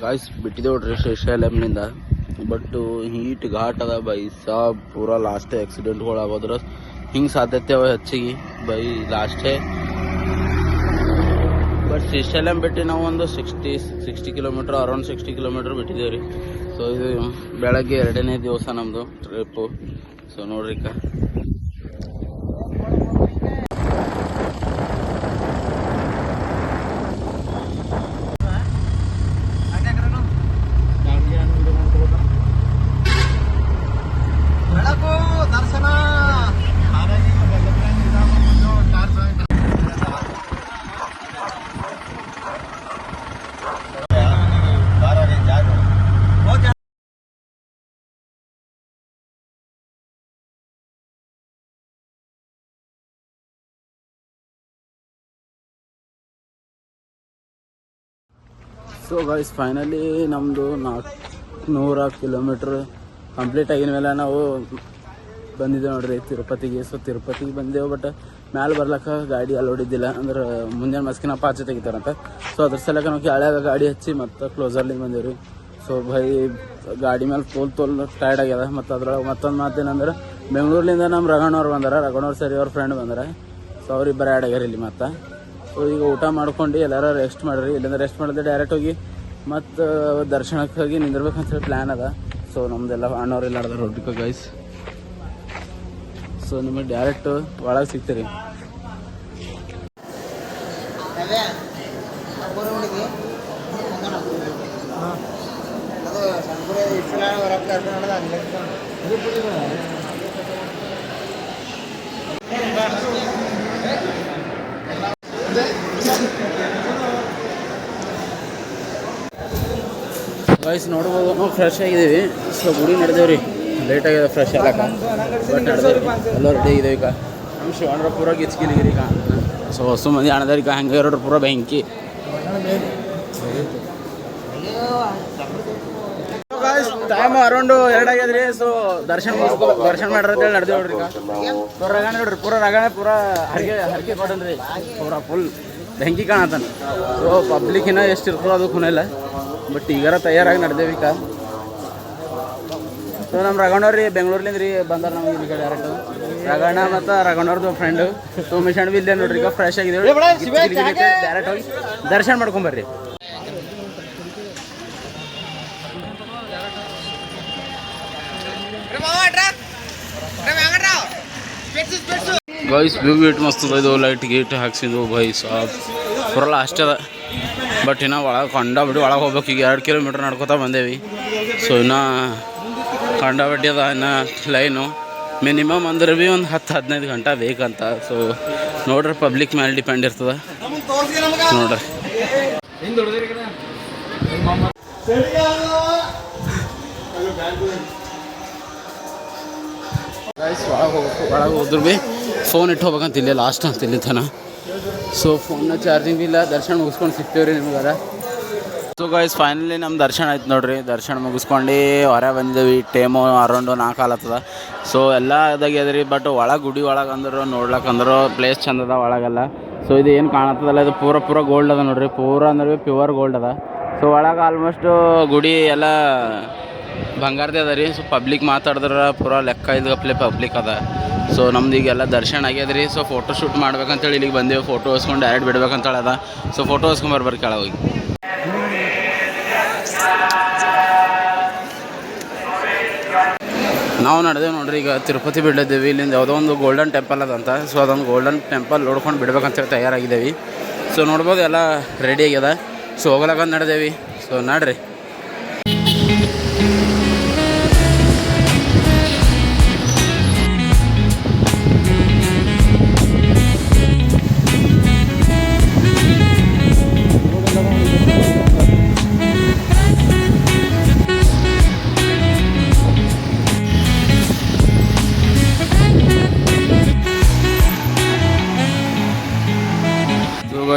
Guys ಬಿಟ್ಟಿದೆ ನೋಡ್ರಿ ಶ್ರೀಶೈಲಂನಿಂದ but heat ghat ಅದ ಬೈ ಸಾ ಪೂರಾ ಲಾಸ್ಟ್ ಆಕ್ಸಿಡೆಂಟ್ಗಳು ಆಗೋದ್ರ ಹಿಂಗೆ ಸಾಧ್ಯತೆ ಅವ ಹೆಚ್ಚಿಗೆ, ಬೈ ಲಾಸ್ಟೇ ಬಟ್ ಶ್ರೀಶೈಲಂ ಬಿಟ್ಟು ನಾವು ಒಂದು sixty sixty kilometre around sixty kilometre ಬಿಟ್ಟಿದ್ದೇವೆ ರೀ. ಸೊ ಇದು ಬೆಳಗ್ಗೆ ಎರಡನೇ ದಿವಸ ನಮ್ಮದು ಟ್ರಿಪ್ಪು ಸೊ ನೋಡ್ರಿ ಕ ಬೆಳಕು ದರ್ಶನ ಸೊ ಗೈಸ್ ಫೈನಲಿ ನಮ್ಮದು ನಾಲ್ಕು ನೂರ ಕಿಲೋಮೀಟ್ರ್ ಕಂಪ್ಲೀಟ್ ಆಗಿನ ಮೇಲೆ ನಾವು ಬಂದಿದ್ದೆವು ನೋಡ್ರಿ ತಿರುಪತಿಗೆ. ಸೊ ತಿರುಪತಿಗೆ ಬಂದೆವು ಬಟ್ ಮ್ಯಾಲೆ ಬರ್ಲಕ್ಕ ಗಾಡಿ ಅಲ್ಲೋಡಿದ್ದಿಲ್ಲ ಅಂದ್ರೆ ಮುಂಜಾನೆ ಮಸ್ಕಿನ ಪಾಚೆ ತೆಗಿತಾರಂತ. ಸೊ ಅದ್ರ ಸಲಕ ನಾವು ಕೆಳಗೆ ಗಾಡಿ ಹಚ್ಚಿ ಮತ್ತು ಕ್ಲೋಸರ್ಲಿಂದ ಬಂದೇವ್ರಿ. ಸೊ ಭೈ ಗಾಡಿ ಮೇಲೆ ತೋಲ್ ತೋಲ್ ಟೈರ್ಡ್ ಆಗ್ಯದ. ಮತ್ತು ಅದ್ರೊಳಗೆ ಮತ್ತೊಂದು ಮಾತೇನಂದ್ರೆ ಬೆಂಗಳೂರಿಂದ ನಮ್ಮ ರಗಣ್ಣವ್ರು ಬಂದಾರ. ರಗಣ್ಣವ್ರು ಸರಿ ಅವ್ರ ಫ್ರೆಂಡ್ ಬಂದಾರ. ಸೊ ಆ್ಯಡ್ ಆಗ್ಯಾರ ಇಲ್ಲಿ ಮತ್ತು. ಈಗ ಊಟ ಮಾಡ್ಕೊಂಡು ಎಲ್ಲಾರ ರೆಸ್ಟ್ ಮಾಡ್ರಿ. ಇಲ್ಲಿಂದ ರೆಸ್ಟ್ ಮಾಡಿದ್ರೆ ಡೈರೆಕ್ಟ್ ಹೋಗಿ ಮತ್ತು ದರ್ಶನಕ್ಕೆ ಹೋಗಿ ನಿಂದಿರ್ಬೇಕಂತ ಪ್ಲ್ಯಾನ್ ಅದ. ಸೊ ನಮ್ಮದೆಲ್ಲ ಅಣ್ಣವ್ರು ನಡೆದ ರೊಟ್ಟಿಗೆ ಗೈಸ್ ಸೊ ನಿಮಗೆ ಡೈರೆಕ್ಟ್ ಒಳಗೆ ಸಿಗ್ತೀರಿ. ಅದೇ ಸಂಪೂರ್ಣ ಹುಡುಗಿ ಅದು ಸಂಪೂರ್ಣ ಇಷ್ಟು ಹೊರಗೆ ಕರ್ಕೊಂಡು ನೋಡೋದು ಹಂಗೆ ಗೈಸ್ ನೋಡ್ಬೋದು. ನಾವು ಫ್ರೆಶ್ ಆಗಿದ್ದೀವಿ. ಸೊ ಗುಡಿ ನಡೆದೇವ್ರಿ ಲೇಟ್ ಆಗಿದೆ ಫ್ರೆಶ್ ಆಗಕ್ಕ ಬಟ್ ನಡೆದೇವಿ ಎಲ್ಲ ರೆಡಿ ಈಗ ನಮ್ಮ ಶಿವಣ್ಣ ಪೂರ ಗಿಚ್ಕಿಲಿಗಿರಿ ಈಗ ಸೊ, ಹೊಸ ಮಂದಿ ಅಣ್ಣದಾರ ಈಗ ಹಂಗೆ ಎರಡು ಪೂರ ಬೆಂಕಿ. ಟೈಮ್ ಅರೌಂಡು ಎರಡು ಆಗ್ಯದ್ರಿ. ಸೊ ದರ್ಶನ ದರ್ಶನ ಮಾಡ್ರಿ ನಡೆದೇವ್ ನೋಡ್ರಿ ಈಗ ರಗಣ ನೋಡ್ರಿ. ಪೂರ ರಗಣ ಪೂರ ಹರಿಗೆ ಹರಿಗೆ ಕೊಡನ್ರಿ ಪೂರ ಫುಲ್ ಬೆಂಕಿ ಕಾಣತಾನ ಸೊ ಪಬ್ಲಿಕ್ಕಿನ ಎಷ್ಟು ಇರ್ತದೆ ಅದು ಖುನಿಲ್ಲ ಬಟ್ ಈಗಾರ ತಯಾರಾಗಿ ನಡೆದೇವಿ ಈಗ. ಸೊ ನಮ್ಮ ರಗಣ್ಣವ್ರಿ ಬೆಂಗಳೂರ್ಲಿಂದ ರೀ ಬಂದಾರ ನಮ್ಗೆ ಇಲ್ಲಿ ಡೈರೆಕ್ಟ್ ರಗಣ್ಣ ಮತ್ತು ರಗಣ್ಣವ್ರದ್ದು ಫ್ರೆಂಡು ಸೊ ಮಿಷನ್ ಬಿ ಇಲ್ಲೇ ನೋಡ್ರಿ ಈಗ ಫ್ರೆಶ್ ಆಗಿದ್ದೇವೆ. ಡೈರೆಕ್ಟ್ ಹೋಗಿ ದರ್ಶನ ಮಾಡ್ಕೊಂಬರ್ರಿ ಗೈಸ್ ವ್ಯೂ ಗೇಟ್ ಮಸ್ತ್ ಇದು. ಲೈಟ್ ಗೇಟ್ ಹಾಕ್ಸಿದ್ವು ಬೈ ಸಾಬ್ ಪೂರ ಲಾಸ್ಟ್ ಅದ. ಬಟ್ ಇನ್ನು ಒಳಗೆ ಕಂಡಾಬಿಟ್ಟು ಒಳಗೆ ಹೋಗ್ಬೇಕು. ಈಗ ಎರಡು ಕಿಲೋಮೀಟ್ರ್ ನಡ್ಕೋತಾ ಬಂದೇವಿ. ಸೊ ಇನ್ನು ಕಂಡಾಬಿಟ್ಟು ಅದ, ಇನ್ನು ಲೈನು ಮಿನಿಮಮ್ ಅಂದ್ರೆ ಭೀ ಒಂದು ಹತ್ತು, ಹದಿನೈದು ಗಂಟೆ ಬೇಕಂತ. ಸೊ ನೋಡ್ರಿ ಪಬ್ಲಿಕ್ ಮೇಲೆ ಡಿಪೆಂಡ್ ಇರ್ತದ. ನೋಡ್ರಿ. ಒಳಗೆ ಹೋಗ್ಬೇಕು. ಒಳಗೆ ಹೋದ್ರು ಭೀ ಫೋನ್ ಇಟ್ಟು ಹೋಗ್ಬೇಕಂತ ಇಲ್ಲಿ ಲಾಸ್ಟ್ ಅಂತ ಇಲ್ಲಿ ತನ. ಸೊ ಫೋನ್ನ ಚಾರ್ಜಿಂಗ್ ಇಲ್ಲ. ದರ್ಶನ ಮುಗಿಸ್ಕೊಂಡು ಸಿಗ್ತೇವೆ ರೀ ನಿಮ್ಗಾರ ಸೊ ಗಾಯ್ಸ್ ಫೈನಲಿ ನಮ್ಮ ದರ್ಶನ ಆಯ್ತು ನೋಡ್ರಿ. ದರ್ಶನ ಮುಗಿಸ್ಕೊಂಡು ಹೊರ ಬಂದಿದ್ದೀವಿ ಟೇಮು ಅರೌಂಡು ನಾಲ್ಕು ಆಲತ್ತದ. ಸೊ ಎಲ್ಲ ಅದಾಗ್ಯದ ರೀ ಬಟ್ ಒಳಗೆ ಗುಡಿ ಒಳಗೆ ಅಂದ್ರೆ ನೋಡ್ಲಕ್ಕೆ ಅಂದ್ರೆ ಪ್ಲೇಸ್ ಚಂದದ ಒಳಗೆಲ್ಲ. ಸೊ ಇದು ಏನು ಕಾಣತ್ತದಲ್ಲ, ಇದು ಪೂರ ಪೂರ ಗೋಲ್ಡ್ ಅದ ನೋಡ್ರಿ. ಪೂರ ಅಂದ್ರೆ ಪ್ಯೂರ್ ಗೋಲ್ಡ್ ಅದ. ಸೊ ಒಳಗೆ ಆಲ್ಮೋಸ್ಟ್ ಗುಡಿ ಎಲ್ಲ ಬಂಗಾರದೇ ಅದ ರೀ. ಸೊ ಪಬ್ಲಿಕ್ ಮಾತಾಡಿದ್ರೆ ಪೂರ ಲೆಕ್ಕ ಇದ್ದಪ್ಲೆ ಪಬ್ಲಿಕ್ ಅದ. ಸೊ ನಮ್ದು ಈಗೆಲ್ಲ ದರ್ಶನ ಆಗ್ಯದ ರೀ ಸೊ ಫೋಟೋ ಶೂಟ್ ಮಾಡ್ಬೇಕಂತೇಳಿ ಇಲ್ಲಿಗೆ ಬಂದೇವು. ಫೋಟೋ ಹೊಸ್ಕೊಂಡು ಡೈರೆಕ್ಟ್ ಬಿಡ್ಬೇಕಂತೇಳಿ ಅದ. ಸೊ ಫೋಟೋ ಹೊಸ್ಕೊಂಬರ್ಬರ್ರಿ ಕೆಳಗೆ ಹೋಗಿ. ನಾವು ನಡೆದೇವೆ ನೋಡ್ರಿ, ಈಗ ತಿರುಪತಿ ಬಿಡ್ಲಿದ್ದೀವಿ. ಇಲ್ಲಿಂದ ಯಾವುದೋ ಒಂದು ಗೋಲ್ಡನ್ ಟೆಂಪಲ್ ಅದಂತ ಸೊ ಅದೊಂದು ಗೋಲ್ಡನ್ ಟೆಂಪಲ್ ನೋಡ್ಕೊಂಡು ಬಿಡ್ಬೇಕಂತೇಳಿ ತಯಾರಾಗಿದ್ದೇವೆ. ಸೊ ನೋಡ್ಬೋದು ಎಲ್ಲ ರೆಡಿ ಆಗ್ಯದ. ಸೊ ಹೋಗ್ಲಕ್ಕ ನಡೆದೇವಿ. ಸೊ ನಡ್ರಿ.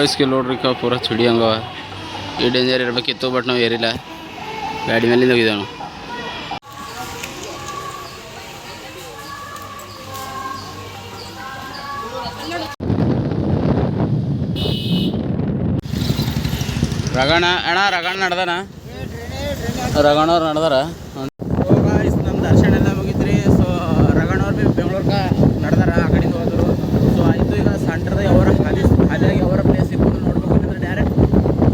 ಗಾಯ್ಸ್ಗೆ ನೋಡ್ರಿ ಕ, ಪೂರ ಚುಡಿ ಹಂಗವ ಈ ಡೇಂಜರ್ ಇರಬೇಕಿತ್ತು ಬಟ್ ನಾವು ಏರಿಲ್ಲ. ಗಾಡಿ ಮೇಲಿಂದ ಹೋಗಿದ್ದೇವೆ ನಾವು. ರಗಣ ಅಣ್ಣ ರಗಣ ನಡ್ದನ? ರಗಣವ್ರು ನಡೆದಾರ ನಮ್ಮ ದರ್ಶನ ಎಲ್ಲ ಮುಗಿತ್ರಿ ಸೊ ರಗಣವ್ರು ಭೀ ಬೆಂಗ್ಳೂರ್ಗ ನಡೆದಾರ ಆ ಕಡೆಯಿಂದ ಹೋದ್ರು ಸೊ ಆಯಿತು ಈಗ ಸೆಂಟ್ರದ ಅವರ ಖಾಲಿ ಖಾಲಿಯಾಗಿ ಅವರ ಪ್ಲೇಸ್ ಇತ್ತು ನೋಡ್ಬೇಕಂದ್ರೆ ಡೈರೆಕ್ಟ್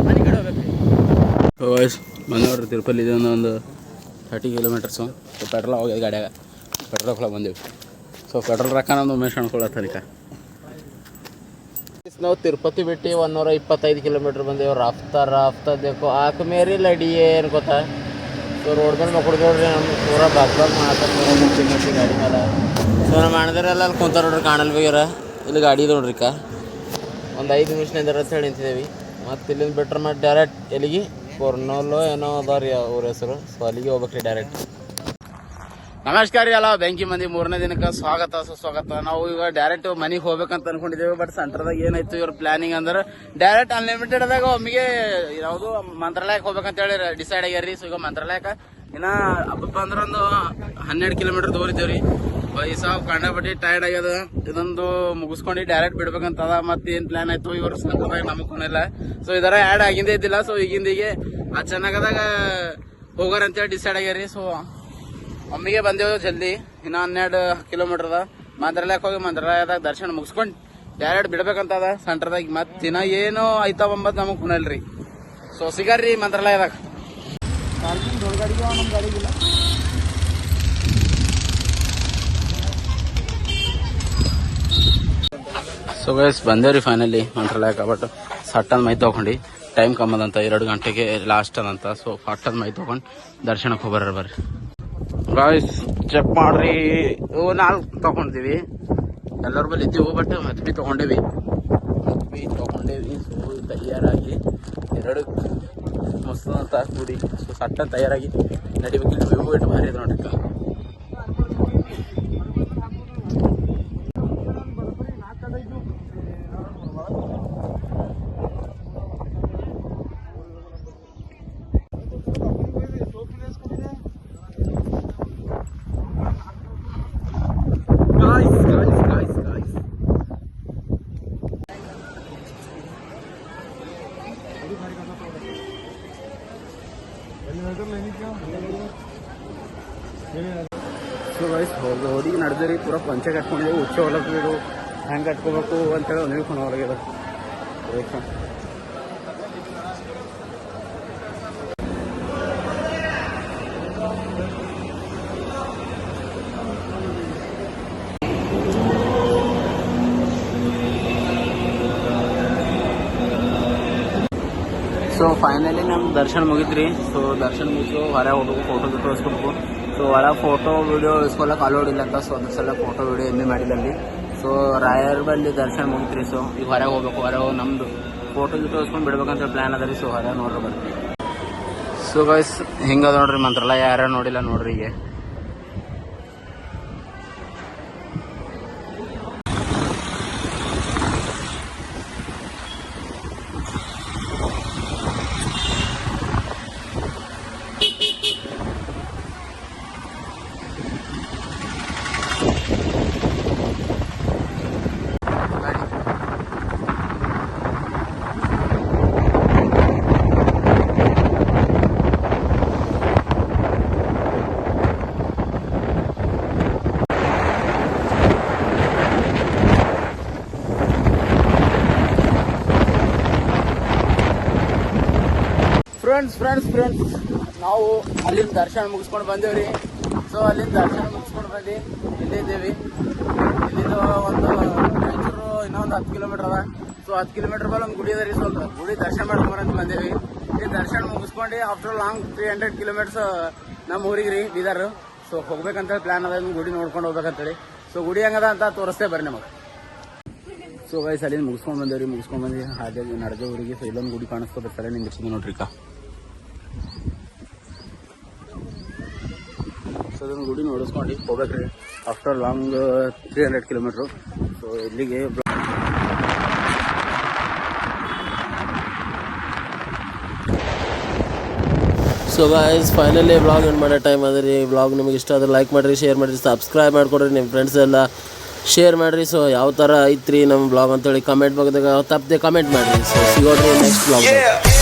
ಮನೆ ಕಡೆ ಹೋಗ್ಬೇಕು ವಾಯ್ಸ್ ಬಂದವ್ರಿ ತಿರುಪಲ್ಲಿ ಇದೊಂದು ಒಂದು ಥರ್ಟಿ ಕಿಲೋಮೀಟರ್ಸು ಸೊ ಪೆಟ್ರೋಲ್ ಹೋಗ್ಯದ ಗಾಡಿಯಾಗ. ಪೆಟ್ರೋಲ್ ಹಾಕೊಳಕ್ಕೆ ಬಂದೀವಿ. ಸೊ ಪೆಟ್ರೋಲ್ ರೊಕ್ಕ ನಮ್ದು ಉಮೇಶ್ ಅನ್ಕೊಳತ್ತಲಿಕ ನಾವು ತಿರುಪತಿ ಬಿಟ್ಟು ಒಂದೂರ ಇಪ್ಪತ್ತೈದು ಕಿಲೋಮೀಟ್ರ್ ಬಂದೇವು. ರಫ್ತ ರಫ್ತ ಬೇಕು. ಆಕ ಮೇರಿ ಲಡಿ ಏನು ಗೊತ್ತಾ? ಸೊ ರೋಡ್ ಮೇಲೆ ಮಕ್ಕಳಿಗೆ ನಮ್ಮ ಪೂರ ಬಾಗ್ ಬಾಕ್ ಮಾಡ್ತಾರೆ ಗಾಡಿ ಮೇಲೆ. ಸೊ ನಮ್ಮ ಅಲ್ಲಿ ಕುಂತ ನೋಡ್ರಿ ಕಾಣಲ್ ಬೇಗಾರ ಇಲ್ಲಿ ಗಾಡಿ ನೋಡ್ರಿಕ ಒಂದು ಐದು ನಿಮಿಷ ನಿಂದಿರ ಅಂತ ಹೇಳಿ ನಿಂತಿದ್ದೇವೆ ಮತ್ತು ಇಲ್ಲಿಂದ ಬಿಟ್ರೆ ಮತ್ತೆ ಡೈರೆಕ್ಟ್ ಎಲ್ಲಿಗೆ ಕೊರ್ನೋಲೋ ಏನೋ ಅದಾವ್ರಿ ಅವ್ರ ಹೆಸರು. ಸೊ ಅಲ್ಲಿಗೆ ಹೋಗ್ಬೇಕ್ರಿ ಡೈರೆಕ್ಟ್ ನಮಸ್ಕಾರ ರೀ ಅಲ್ಲ, ಬೆಂಕಿ ಮಂದಿ ಮೂರನೇ ದಿನಕ್ಕೆ ಸ್ವಾಗತ, ಸುಸ್ವಾಗತ. ನಾವು ಈಗ ಡೈರೆಕ್ಟ್ ಮನೆಗೆ ಹೋಗ್ಬೇಕಂತ ಅನ್ಕೊಂಡಿದ್ದೇವೆ ಬಟ್ ಸೆಂಟರ್ದಾಗ ಏನಾಯ್ತು ಇವ್ರ ಪ್ಲಾನಿಂಗ್ ಅಂದ್ರೆ ಡೈರೆಕ್ಟ್ ಅನ್ಲಿಮಿಟೆಡ್ ಅದಾಗ ಒಮ್ಮಿಗೆ ಯಾವುದು ಮಂತ್ರಾಲಯಕ್ಕೆ ಹೋಗ್ಬೇಕಂತ ಹೇಳಿ ಡಿಸೈಡ್ ಆಗ್ಯಾರಿ ಸೊ ಈಗ ಮಂತ್ರಾಲಯಕ್ಕೆ ಇನ್ನ ಹಬ್ಬ ಅಂದ್ರೆ ಒಂದು ಹನ್ನೆರಡು ಕಿಲೋಮೀಟರ್ ದೂರ ಇದ್ದೇವ್ರಿ. ಈ ಸಾವ್ ಕಂಡಪಟ್ಟಿ ಟೈರ್ಡ್ ಆಗ್ಯದ. ಇದೊಂದು ಮುಗಿಸ್ಕೊಂಡು ಡೈರೆಕ್ಟ್ ಬಿಡ್ಬೇಕಂತದ ಮತ್ತೆ ಏನ್ ಪ್ಲಾನ್ ಆಯ್ತು? ಇವ್ರ ಸಂಕದಾಗ ನಮಗ್ ಕೊನೆಲ್ಲ. ಸೊ ಇದರ ಆ್ಯಡ್ ಆಗಿಂದೇ ಇದ್ದಿಲ್ಲ. ಸೊ ಈಗಿಂದಿಗೆ ಆ ಚೆನ್ನಾಗದಾಗ ಹೋಗಾರ ಅಂತೇಳಿ ಡಿಸೈಡ್ ಆಗ್ಯಾರಿ. ಸೊ ಮಮ್ಮಿಗೆ ಬಂದೆವು ಜಲ್ದಿ. ಇನ್ನ ಹನ್ನೆರಡು ಕಿಲೋಮೀಟರ್ ಅದ. ಮಂತ್ರಾಲಯಕ್ಕೆ ಹೋಗಿ ಮಂತ್ರಾಲಯದಾಗ ದರ್ಶನ ಮುಗಿಸ್ಕೊಂಡು ಡೈರೆಕ್ಟ್ ಬಿಡ್ಬೇಕಂತದ ಸೆಂಟರ್ದಾಗ. ಮತ್ತೆ ದಿನ ಏನು ಆಯ್ತಾವ ಅಂಬದ್ ನಮಗ್ ಕುಣಲ್ರಿ ಸೊ ಸಿಗಾರ್ರಿ ಮಂತ್ರಾಲಯದಾಗ. ಸೊ ಗೈಸ್ ಬಂದೇವ್ರಿ ಫೈನಲಿ ಮಂಟ್ರಲ್ಯಾಕ ಬಟ್ ಸಟ್ಟನ್ ಮೈ ತಗೊಂಡು. ಟೈಮ್ ಕಮ್ಮದಂತ ಎರಡು ಗಂಟೆಗೆ ಲಾಸ್ಟ್ ಅದಂತ. ಸೊ ಫಟ್ಟನ್ ಮೈ ತಗೊಂಡು ದರ್ಶನಕ್ಕೆ ಹೋಗ್ಬಾರ ಬರ್ರಿ. ಗಾಯ್ಸ್ ಚೆಕ್ ಮಾಡ್ರಿ. ನಾಲ್ಕು ತಗೊಂಡಿವಿ ಎಲ್ಲರ ಬಲ್ಲಿ ಇದ್ದೀವಿ ಬಟ್ ಮತ್ತೆ ಬಿ ತಗೊಂಡೇವಿ. ಬಿ ತಗೊಂಡೇವಿ. ಸೊ ತಯಾರಾಗಿ ಎರಡು ಮಸ್ತ್ ಅಂತ ಕೂಡಿ. ಸೊ ಸಟ್ಟನ್ ತಯಾರಾಗಿ ನಡಿಬೇಕಿಲ್ಲ ವ್ಯೂ ಇಟ್ಟು ಭಾರಿ ನೋಡ್ರಿ ಅಕ್ಕ. Guys, guys, guys, guys. So guys ಹೋಗಿ ಹುಡುಗಿ ನಡೆದ್ರಿ ಪೂರ ಪಂಚೆ ಕಟ್ಕೊಂಡಿದ್ದೀವಿ ಉಚ್ಚ ಹೊಲಕ್ಕೆ ಬಿಡು ಹೆಂಗೆ ಕಟ್ಕೋಬೇಕು ಅಂತೇಳಿ ಒಂದು ಹೇಳ್ಕೊಂಡು ಹೊರಗಿದೆ ಸೊ ಫೈನಲಿ ನಮ್ಮ ದರ್ಶನ ಮುಗಿತ್ರಿ. ಸೊ ದರ್ಶನ ಮುಗಿಸು ಹೊರ ಹೋಗ್ಬೇಕು ಫೋಟೋ ಗಿಟೋ ಸೊ ಒಳ ಫೋಟೋ ವಿಡಿಯೋ ಇಸ್ಕೊಳಕ್ಕೆ ಅಲೋಡ್ ಇಲ್ಲ ಅಂತ ಸೊ ಒಂದು ಸಲ ಫೋಟೋ ವಿಡಿಯೋ ಎಂದೇ ಮಾಡಿದಲ್ಲಿ ಸೊ ರಾಯರ್ ಬಲ್ಲಿ ದರ್ಶನ ಮುಗಿತ್ರಿ ಸೊ ಈಗ ಹೊರಗೆ ಹೋಗ್ಬೇಕು, ಹೊರಗೆ ಹೋಗಿ ನಮ್ಮದು ಫೋಟೋ ಗಿಟೋ ಇಸ್ಕೊಂಡು ಬಿಡ್ಬೇಕಂತ ಪ್ಲ್ಯಾನ್ ಅದ ರೀ ಸೊ ಹೊರಗೆ ನೋಡ್ರಿ ಬರ್ತೀವಿ ಸೊ ಗೈಸ್ ಹಿಂಗೆ ನೋಡ್ರಿ, ಮಂತ್ರಾಲಯ ಯಾರು ನೋಡಿಲ್ಲ ನೋಡ್ರಿ ಈಗ. ಫ್ರೆಂಡ್ಸ್ ಫ್ರೆಂಡ್ಸ್ ಫ್ರೆಂಡ್ಸ್ ನಾವು ಅಲ್ಲಿಂದ ದರ್ಶನ ಮುಗಿಸ್ಕೊಂಡು ಬಂದೇವ್ರಿ. ಸೊ ಅಲ್ಲಿಂದ ದರ್ಶನ ಮುಗಿಸ್ಕೊಂಡು ಬಂದು ಇಲ್ಲಿದ್ದೇವೆ. ಇಲ್ಲಿಂದ ಒಂದು ರಾಯಚೂರು ಇನ್ನೊಂದು ಹತ್ತು ಕಿಲೋಮೀಟರ್ ಅದ. ಸೊ ಹತ್ತು ಕಿಲೋಮೀಟರ್ ಮೇಲೆ ಒಂದು ಗುಡಿ ಅದ ರೀ. ಸ್ವಲ್ಪ ಗುಡಿ ದರ್ಶನ ಮಾಡ್ಕೊಂಬರಂತ ಬಂದೇವಿ. ಇಲ್ಲಿ ದರ್ಶನ ಮುಗಿಸ್ಕೊಂಡು after long three hundred kilometres ನಮ್ಮ ಊರಿಗೆ ರೀ, ಬೀದರ್. ಸೊ ಹೋಗ್ಬೇಕಂತೇಳಿ ಪ್ಲಾನ್ ಅದ. ಗುಡಿ ನೋಡ್ಕೊಂಡು ಹೋಗ್ಬೇಕಂತೇಳಿ. ಸೊ ಗುಡಿ ಹೆಂಗದ ಅಂತ ತೋರಿಸ್ತೇ ಬರ್ರಿ ನಮಗೆ. ಸೊ ಗೈಸ್ ಅಲ್ಲಿಂದ ಮುಗಿಸ್ಕೊಂಡು ಬಂದೇವ್ರಿ. ಮುಗಿಸ್ಕೊಂಡು ಬಂದು ಹಾಗೆ ನಡೆದ ಊರಿಗೆ. ಸೊ ಇಲ್ಲೊಂದು ಗುಡಿ ಕಾಣಿಸ್ಕೋತ ಸರಿ ನಿಂದಿರ್ಸಿದ್ವಿ ನೋಡ್ರಿ ಕಾ ಅದೊಂದು ಗುಡಿ ನೋಡಿಸ್ಕೊಂಡು ಹೋಗ್ಬೇಕ್ರಿ. After long three hundred kilometre so ಇಲ್ಲಿಗೆ ಸೊ ಗಾಯ್ಸ್ ಫೈನಲಿ ಬ್ಲಾಗ್ ಏನು ಮಾಡೋ ಟೈಮ್ ಅದ ಬ್ಲಾಗ್ ನಿಮಗೆ ಇಷ್ಟ ಆದರೆ ಲೈಕ್ ಮಾಡಿರಿ ಶೇರ್ ಮಾಡಿರಿ ಸಬ್ಸ್ಕ್ರೈಬ್ ಮಾಡಿಕೊಡ್ರಿ ನಿಮ್ಮ ಫ್ರೆಂಡ್ಸ್ ಎಲ್ಲ. ಶೇರ್ ಮಾಡಿರಿ. ಸೊ ಯಾವ ಥರ ಐತ್ರಿ ನಮ್ಮ ಬ್ಲಾಗ್ ಅಂತೇಳಿ ಕಮೆಂಟ್ ಬಗ್ಗೆ ತಪ್ಪದೆ ಕಮೆಂಟ್ ಮಾಡಿರಿ. So ಸಿಗೋಡ್ರಿ next blog